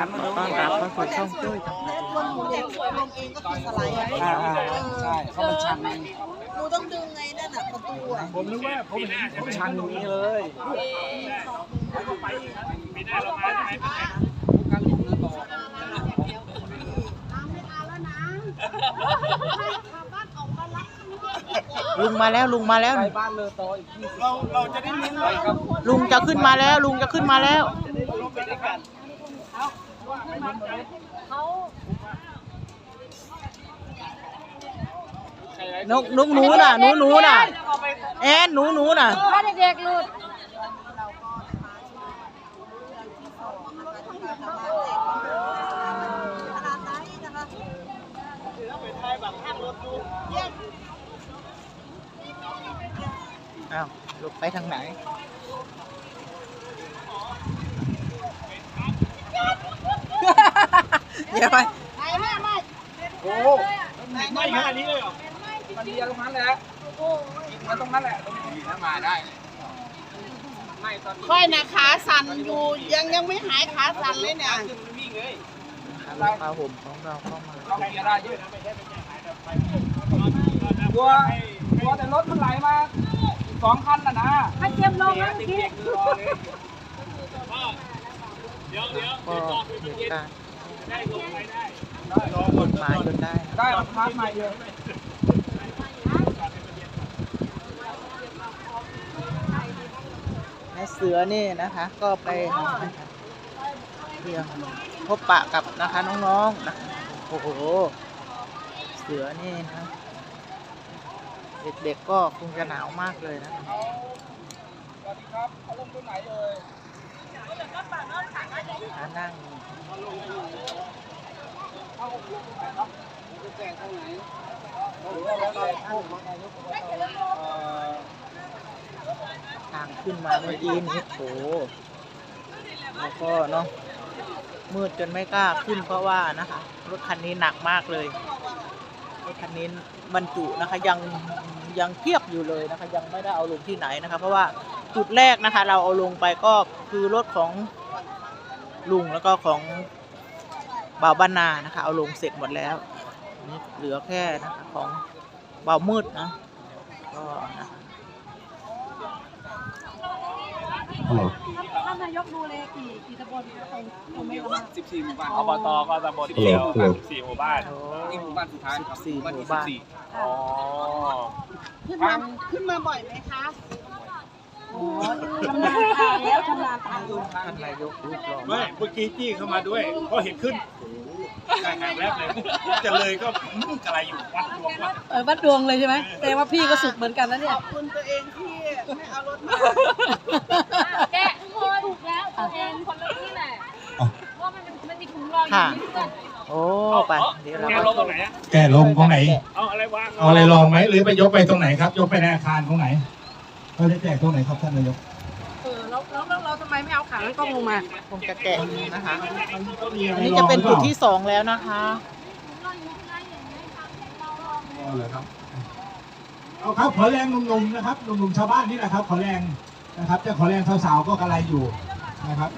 ครับขอต้อนรับเข้าสู่ช่องตุ้ยกับลงหมูเด็กลงเองก็คือสไลด์อ่าอ่าใช่เพราะมันชันหนูต้องดึงไงนั่นน่ะประตูอะผมนึกว่าผมเห็นผมชันอย่างนี้เลยลุงมาแล้วลุงมาแล้วบ้านเลอโตอีกที่เราเราจะได้ลุ้นเลยครับลุงจะขึ้นมาแล้ว ลุงจะขึ้นมาแล้ว นกนกหนูน่ะหนูหนูน่ะ แอนหนูหนูน่ะ ถ้าเด็กๆหลุดขนาดไหนนะคะอ้าวลุกไปทางไหน เดี๋ยวไปไปแม่ไม่โอ้ไม่ขนาดนี้เลยเหรอ มันเดียวตรงนั้นแหละมันตรงนั้นแหละตรงนี้ถ้ามาได้ไม่ตอนนี้ค่อยนะขาสั่นอยู่ยังยังไม่หายขาสั่นเลยเนี่ยขึ้นมันวิ่งเลยผ้าห่มของเราเข้ามาเราเกียร์ได้เยอะนะไม่ใช่เป็นแค่หายแบบไปตัวตัวแต่รถมันไหลมาสองคันน่ะนะให้เตรียมลงเด็นะกเมื่อเด็กี้กรอเลยเดี๋ยวเดี๋ยวก็เหตุการณ์ได้ลงไปได้ กฎหมายจนได้ได้มันพาร์ทใหม่เยอะแม่เสือนี่นะคะ ก็ไปเรียงพบปะกับนะคะน้องๆนะโอ้โห เสือนี่นะเด็กๆก็คงจะหนาวมากเลยนะสวัสดีครับเอาลงตรงไหนเลย นั่งเอาลงตรงไหนครับจะแจกตรงไหนทานนายกอบตเอ่อทางขึ้นมาเมื่อกี้นี้โอ้โหแล้วก็เนาะมืดจนไม่กล้าขึ้นเพราะว่านะคะ รถคันนี้หนักมากเลย รถคันนี้บรรจุนะคะยังยังเทียบอยู่เลยนะคะ ยังไม่ได้เอาลงที่ไหนนะคะ เพราะว่า จุดแรกนะคะ เราเอาลงไปก็คือรถของลุงแล้วก็ของบ่าวบ้านนานะคะ เอาลงเสร็จหมดแล้วนี่เหลือแค่นะคะของบ่าวมืดนะก็นะคะท่านนายกดูเลยกี่กี่ตำบลตรงตรงไม่รู้สิบสี่หมู่บ้านอบตก็ตำบลเดียวสี่หมู่บ้านโอ้นี่หมู่บ้านสุดท้ายครับสี่บ้านหมู่ที่บ้านสิบสี่อ๋อขึ้นมาขึ้นมาบ่อยไหมคะ ชำนาญทางแล้วชำนาญทางท่านนายกรูปหล่อไม่มากเมื่อกี้จี้เข้ามาด้วยพอเห็นขึ้นทางแรกเลยจะเลยก็อะไรอยู่วัดดวงวัดเออวัดดวงเลยใช่ไหมแต่ว่าพี่ก็สุดเหมือนกันนะเนี่ขยอบคุณตัวเองที่ไม่เอารถมาแกะทุกคนถูกแล้วตัวเองคนละที่แหละว่ามันเป็นมันมีถุงรองอยู่ค่ะที่เพื่อนโอ้ไปเดี๋ยวเราแกก็ลงตรงไหนอะแกลงตรงไหน เอาอะไรวางเอาอะไรลองไหมหรือไปยกไปตรงไหนครับ ยกไปในอาคารตรงไหน เราจะแจกตรงไหนครับท่านนายกเออแล้วแล้วแล้วเราทำไมไม่เอาขาตั้งกล้องลงมา คงจะแกะนะคะก็มีอะไรอันนี้ลจะองเป็นหรือจุดปล่าที่สองแล้วนะคะอ๋อเหรอครับ เอาครับ ขอแรงหนุ่มๆนะครับหนุ่มๆชาวบ้านนี่แหละครับ ขอแรงนะครับจะขอแรงสาวๆก็กระไรอยู่นะครับ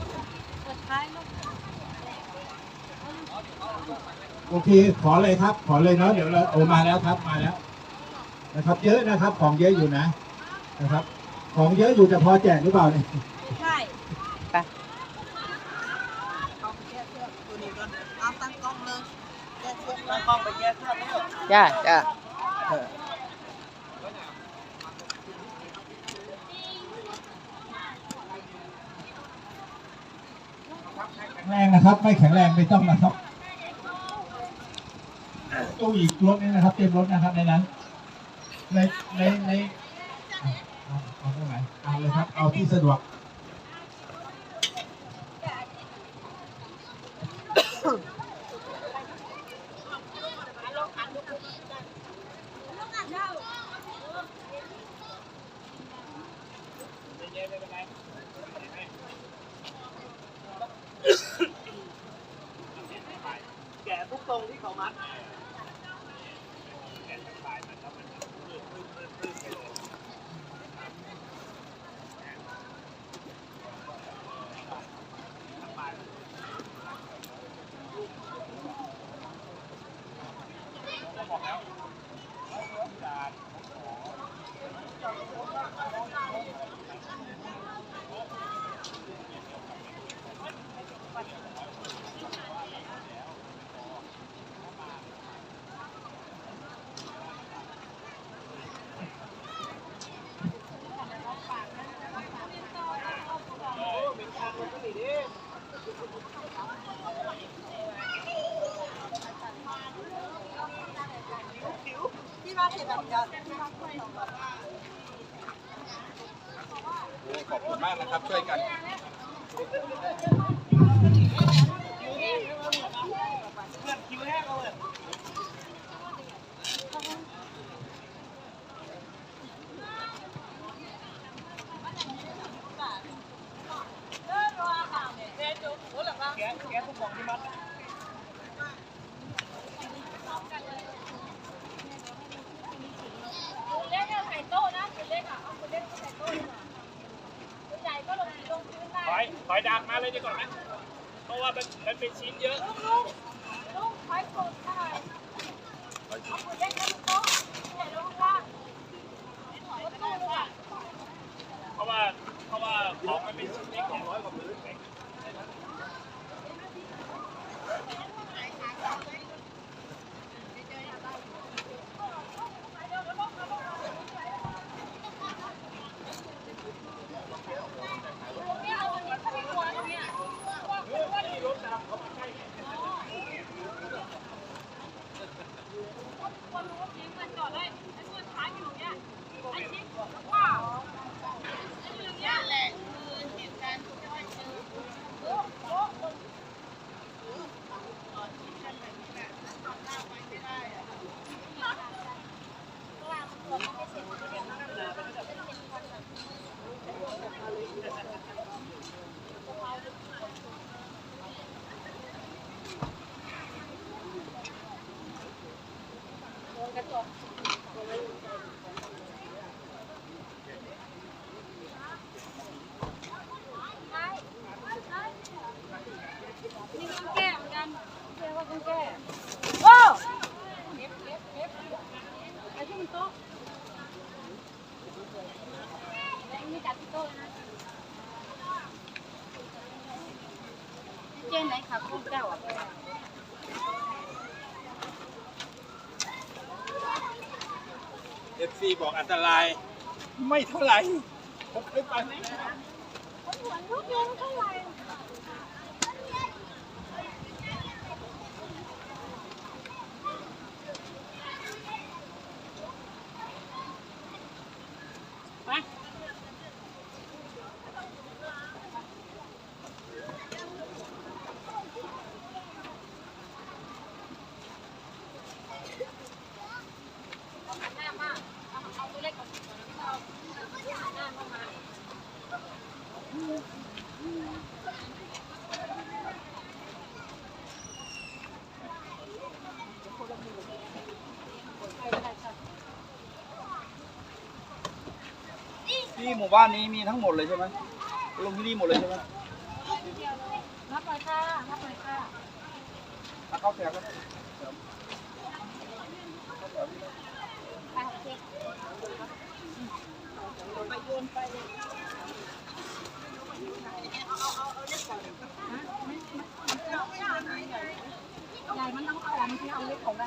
โอเค ขอเลยครับ ขอเลยเนาะเดี๋ยวเราโอมาแล้วครับมาแล้ว นะครับ เยอะนะครับ ของเยอะอยู่นะ นะครับ ของเยอะอยู่จะพอแจกหรือเปล่าเนี่ยใช่เอาไปแก้เสื้อตัวนี้ก่อนเอาตั้งกล้องเลยแก้เสื้อตั้งกล้องไปแก้เสื้อไม่หรอจ้าจ้าเออแข็งแรงนะครับ ไม่แข็งแรงไม่ต้องนะครับตู้อีกรถนี้นะครับ เตรียมรถนะครับในนั้นในในในเอาเอาตรงไหน เอาเลยครับ เอาที่สะดวกแก ขอบคุณมากนะครับช่วยกันคุณเล็กเนี่ยใส่โต๊ะนะคุณเล็กอะเอาคุณเล็กใส่โต๊ะดีกว่าคุณใหญ่ก็ลงลงพื้นได้ ถอยถอย ดักมาเลยดีกว่าไหมเพราะว่ามันมันเป็นชิ้นเยอะลุงลุงลุงถอยสุดเท่าไหร่เอาคุณเล็กลงโต๊ะใหญ่ลงข้างล่าเพราะว่าเพราะว่าของมันเป็นชิ้นเล็กของร้อยเอาอันนี้เข้าไปหัวตรงเนี้ยว่าว่าดีรถดำเขามาใกล้คนรู้ว่าทิ้งมันจอดได้ไอ้ตัวท้ายอยู่เนี่ยไอ้ทิ้งว้าวไอ้เรื่องเนี้ยแหละคือเหตุการณ์ที่ว่าเจอโอ้โห นี่ต้องแก้เหมือนกันแก้ว่าต้องแก้โอ้เก็บเก็บเก็บไอ้ที่มันโต๊ะแล้วนี่จั ดที่โต้เลยนะเจ๊ไหนขับคุณเจ้าอะเอฟซีบอกอันตราย ไม่เท่าไหร่ผมเคยไปเขาหวนรถยนต์เท่าไหร่ หน้ามากเอาเอาตัวเล็กก่อนเอาหน้าเข้ามา ที่หมู่บ้านนี้มีทั้งหมดเลยใช่ไหมลงที่นี่หมดเลยใช่ไหมรับหน่อยค่ะรับหน่อยค่ะถ้าเข้าแถวกันไปเช็คใหญ่มันต้องเอาออกมันจะเอาเล็กออกได้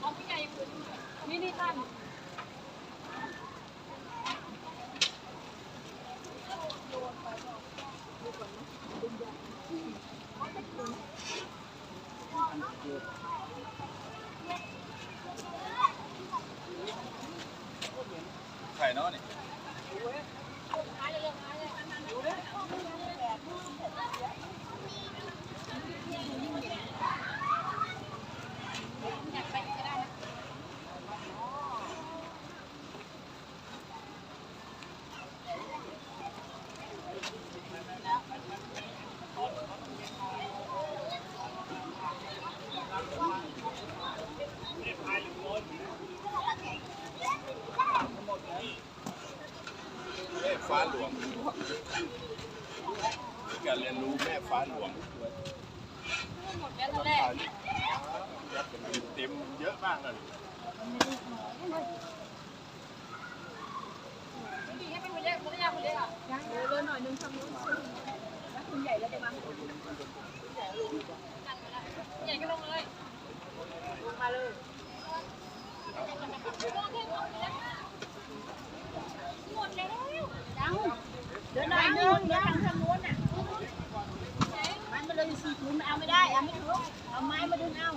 เอาพี่ใหญ่นี่นี่ท่าน ไข่เนาะนี่ แม่ฟ้าหลวงการเรียนรู้แม่ฟ้าหลวงมดแล้วแรกเต็มเยอะมากเลยดีให้เป็นคนแรกคนแรกคนแรอะยังเดินหน่อยนึงทาำนู้นแล้วคุณใหญ่แล้วจะมาใหญ่ก็ลงเลยลงมาเลยหมดแล้วยังเดินหน่อยนึงเดินทางทางนู้นอะ เลยสี่ถุงเอาไม่ได้เอาไม่ถึงเอาไม้มาดึงเอา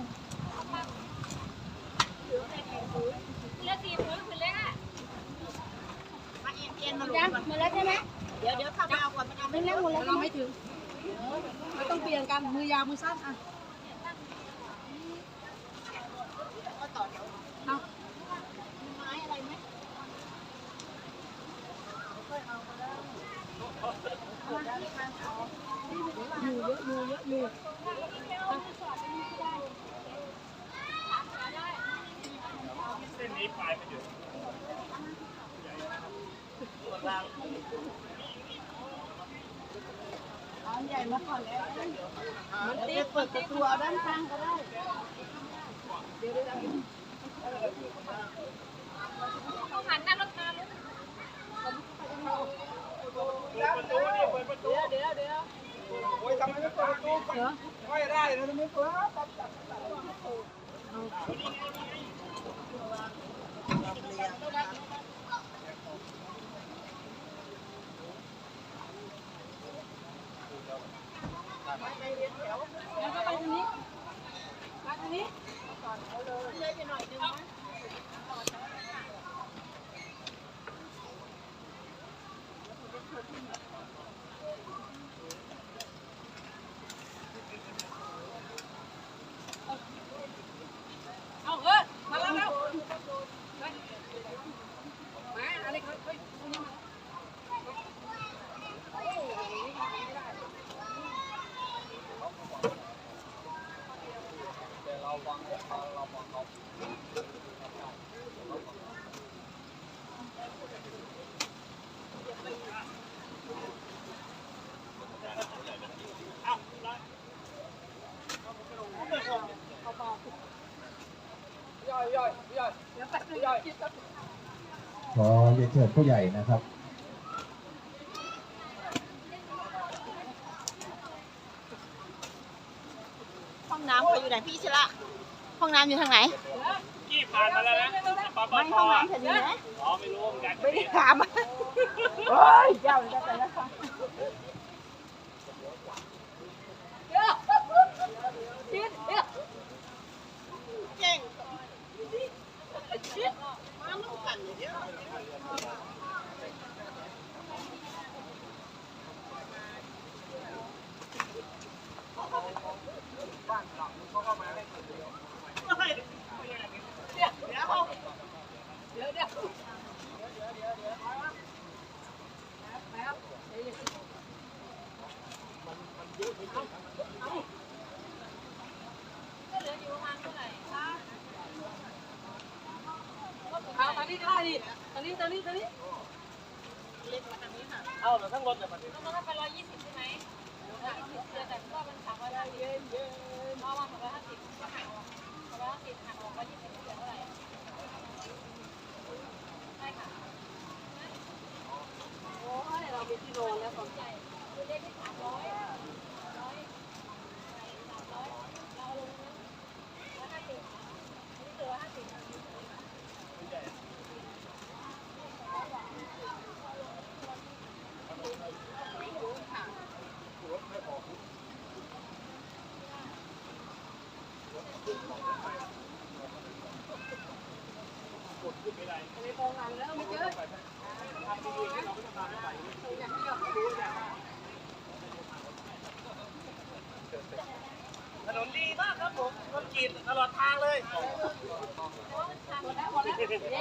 เหลือสี่ถุงคือเล็กอะมาเอ็นเอ็นมาลงก่อนมาแล้วใช่ไหมเดี๋ยวเดี๋ยวเข้ามาเอาก่อนมันเอาไม่แล้วหมดแล้วเราไม่ถึงไม่ต้องเปลี่ยนกันมือยาวมือสั้นอะก็ต่อเดี๋ยวเอาไม้อะไรไหมอยู่เยอะอยู่เยอะอยู่เส้นนี้ปลายมันอยู่เอาใหญ่มาก่อนแล้วเดี๋ยวเปิดประตูเอาด้านข้างก็ได้หันหน้ารถมาเดประตูเดี๋ยวเดี๋ยว โอ้ยทำไมไม่เปิดประตูก่อนไม่ได้นะทำไมเปิดแล้วก็ไปทางนี้ไปทางนี้เลยไปหน่อยนึงนะ เอาเออมาแล้วแล้วไปมาอะไรเขาเขาเขาเนี่ยมา ย่อยย่อยย่อย เดี๋ยวแป๊บนึง ย่อย คิดแป๊บ ขอเรียนเชิญผู้ใหญ่นะครับ องน้ำเขาอยู่ไหนพี่ชละ ห้องน้ำอยู่ทางไหน กี้ผ่านมาแล้วนะปปไม่ทห้องอะน้ำแถวนี้นะอ๋อไม่รู้เหมือนกันไม่ได้ถามโอ้ยเจ้าเลยแต่ละครั้งเดี๋ยวเดี๋ยวเดี๋ยวเก่งมาลูกกันเดี๋ยว เดี๋ยวเดี๋ยวแล้วเอาตอนนี้ก็ได้ดิตอนนี้ตอนนี้ตอนนี้เอาเหรอทั้งรถเลยมันต้องไปร้อยยี่สิบใช่ไหม ร้อยยี่สิบแต่ว่ามันสามร้อยเยนเยนเพราะว่าสองร้อยห้าสิบก็หักออกสองร้อยห้าสิบหักออกร้อยยี่สิบเหลือเท่าไหร่ใช่ค่ะ โอ้ยเราเป็นกิโลแล้วสนใจ เลขที่สามร้อยร้อยสามร้อยเราลงนะร้อยห้าสิบนี่คือร้อยห้าสิบ ไปกองหลังแล้วไม่เจอ ถนนดีมากครับผมรถกีดตลอดทางเลยหมดแล้วหมดแล้วเย้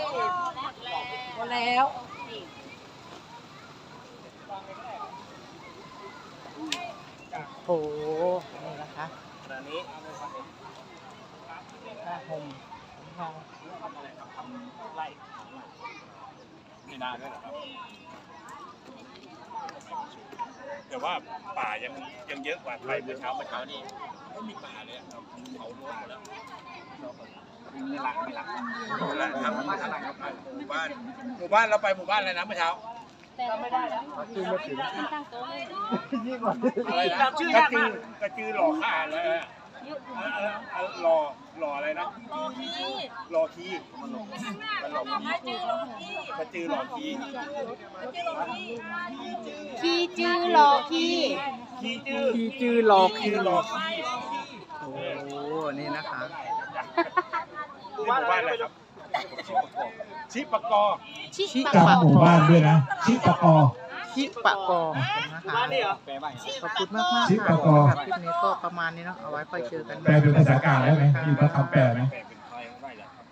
หมดแล้วโอ้โหนี่นะคะขณะนี้ผ้าห่มของเราไล่ไม่นานด้วยเหรอครับแต่ว่าป่ายังยังเยอะกว่าไปเมื่อเช้าเมื่อเช้านี่ไม่มีป่าเลยอะครับเขารวมหมดแล้ว ไม่รักไม่รักทำมาทางหมู่บ้านหมู่บ้านเราไปหมู่บ้านอะไรนะเมื่อเช้าอะไรนะกระจือกระจือหล่อข้าเลยอะเออเออหล่อหล่ออะไรนะหล่อทีมันหล่อมันหล่อทีกระจือหล่อทีขี้จื้อหล่อกขี้ทีจือขี้จื้อหลอกทีขี้หล่อทีโอ้นี่นะคะ หมู่บ้านอะไรครับชิปกอชิจำหมู่บ้านด้วยนะ ชิปะกอ ชิปะกอนะคะขอบคุณมากมากๆชิค่ะปะกอสำหรับคลิปนี้ก็ประมาณนี้เนาะเอาไว้ค่อยเจอกันใหม่แปลเป็นภาษากลางได้ไหมมีพระคำแปลไหม แปลเป็น